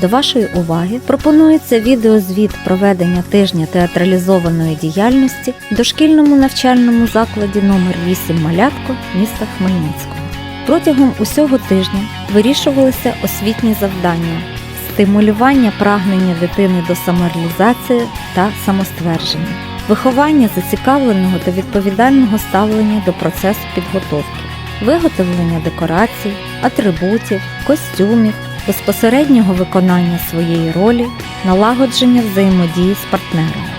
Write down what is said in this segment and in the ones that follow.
До вашої уваги пропонується відеозвіт проведення тижня театралізованої діяльності в дошкільному навчальному закладі номер 8 Малятко міста Хмельницького. Протягом усього тижня вирішувалися освітні завдання, стимулювання прагнення дитини до самореалізації та самоствердження, виховання зацікавленого та відповідального ставлення до процесу підготовки, виготовлення декорацій, атрибутів, костюмів, безпосереднього виконання своєї ролі, налагодження взаємодії з партнерами,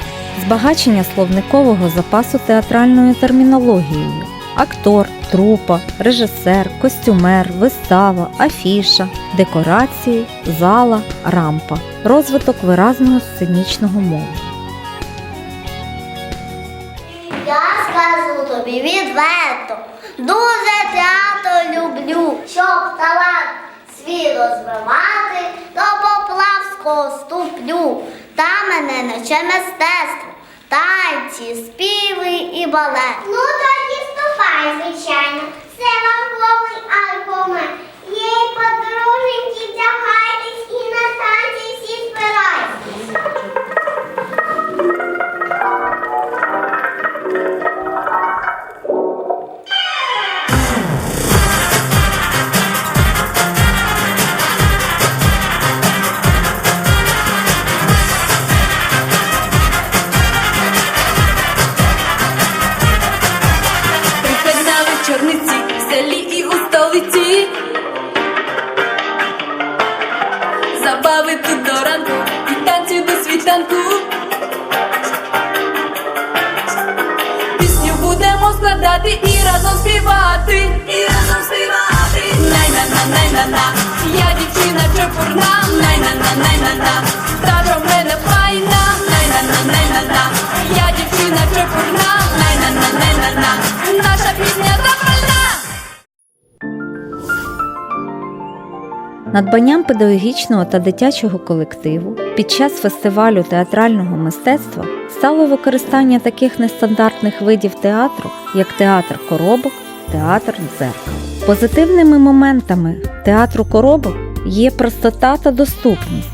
збагачення словникового запасу театральною термінологією, актор, трупа, режисер, костюмер, вистава, афіша, декорації, зала, рампа, розвиток виразного сценічного мовлення. Я скажу тобі відверто, дуже театр люблю, щоб талант свій розвивати, до Поплавського ступлю. Та мене наче мистецтво, танці, співи і балет. Ну тоді вступай, звичайно. Це вагомий альбоме, Їй подруженьки, вдягайтесь будемо складати і разом співати, і разом співати. Най-на-на, най-на-на, я дівчина чепурна, най-на-на, най-на-на, тато в мене файна, най-на-на, най-на-на, я дівчина чепурна, най-на-на, най-на-на, наша пісня запальна. Надбанням педагогічного та дитячого колективу під час фестивалю театрального мистецтва стало використання таких нестандартних видів театру, як театр коробок, театр дзеркал. Позитивними моментами театру коробок є простота та доступність.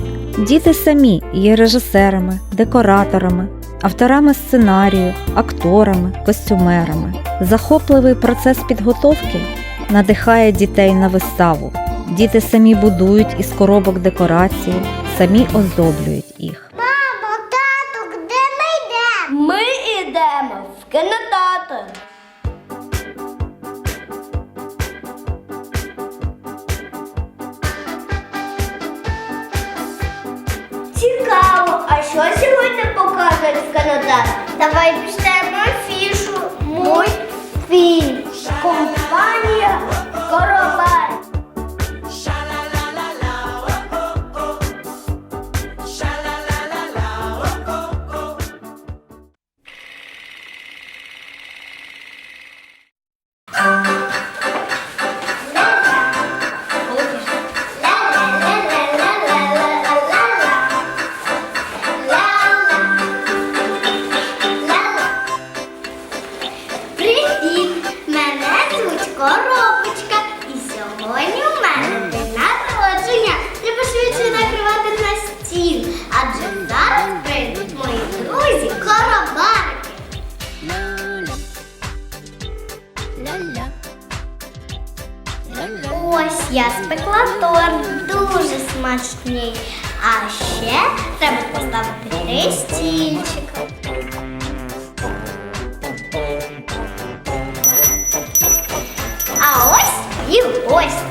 Діти самі є режисерами, декораторами, авторами сценарію, акторами, костюмерами. Захопливий процес підготовки надихає дітей на виставу. Діти самі будують із коробок декорації, самі оздоблюють їх. В кінотеатр. Цікаво, а що сьогодні покажуть в Канада? Давай пішлемо Мой Мультфільм. Три. А ось і гості.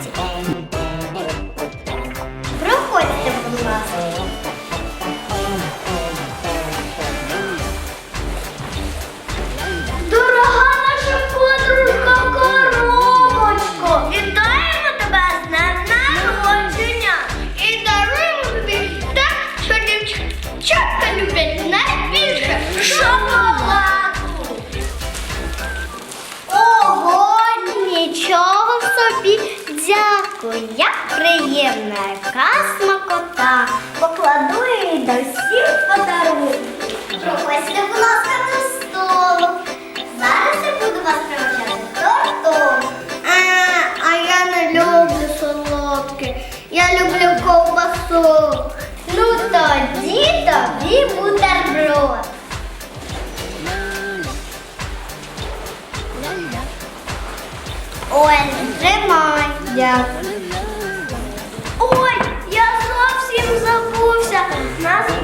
як приємна яка кота. покладу її до всіх подарунків. Проходьте, будь ласка, до столу. Зараз я буду вас привчати тортом. А, а я не люблю солодке. Я люблю ковбасу. Ну тоді тобі бутерброд. Ой, тримай. Дякую.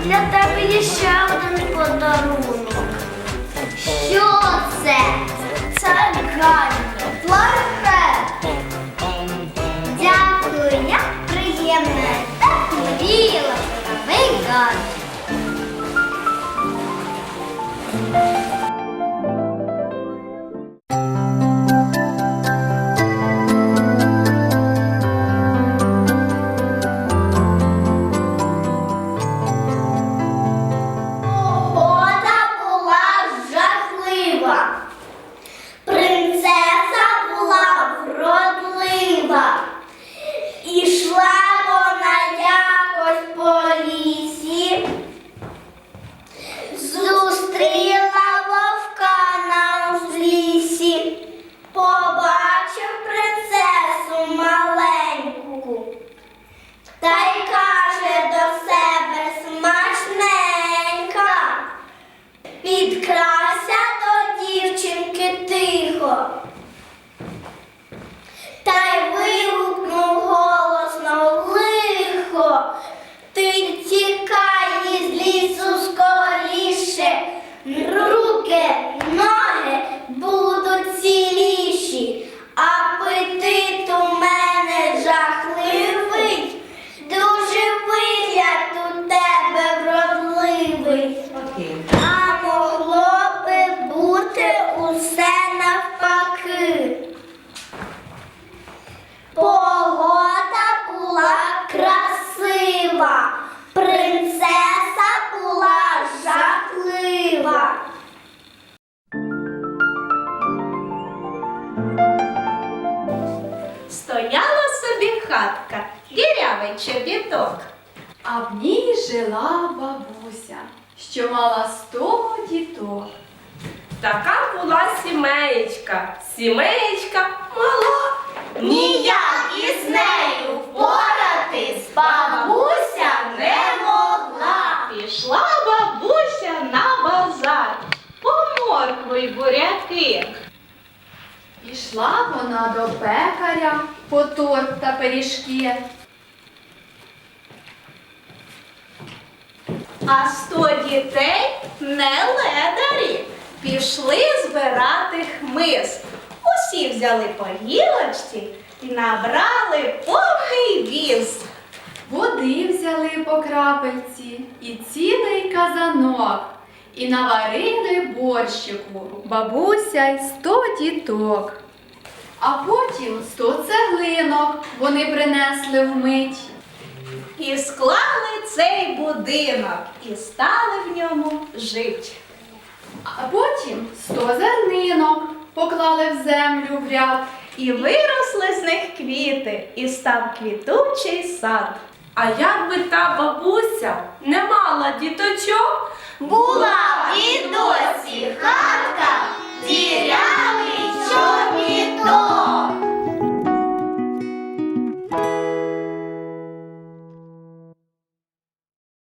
Для тебе є ще один подарунок. Що це? Це гаджет. Собі дірявий чобіток. А в ній жила бабуся, що мала сто діток. Така була сімеєчка, сімеєчка мала. Ніяк із нею впоратись бабуся не могла. Пішла бабуся на базар по моркву й буряки. Пішла вона до пекаря по торт та пиріжки. А сто дітей не ледарі. Пішли збирати хмиз. Усі взяли по гілочці і набрали повний віз. Води взяли по крапельці і цілий казанок. І наварили борщику бабуся й сто діток. А потім сто цеглинок вони принесли вмить. І склали цей будинок і стали в ньому жить. А потім сто зернинок поклали в землю в ряд. І виросли з них квіти, і став квітучий сад. А як би та бабуся не мала діточок, Була і досі хатка Oh.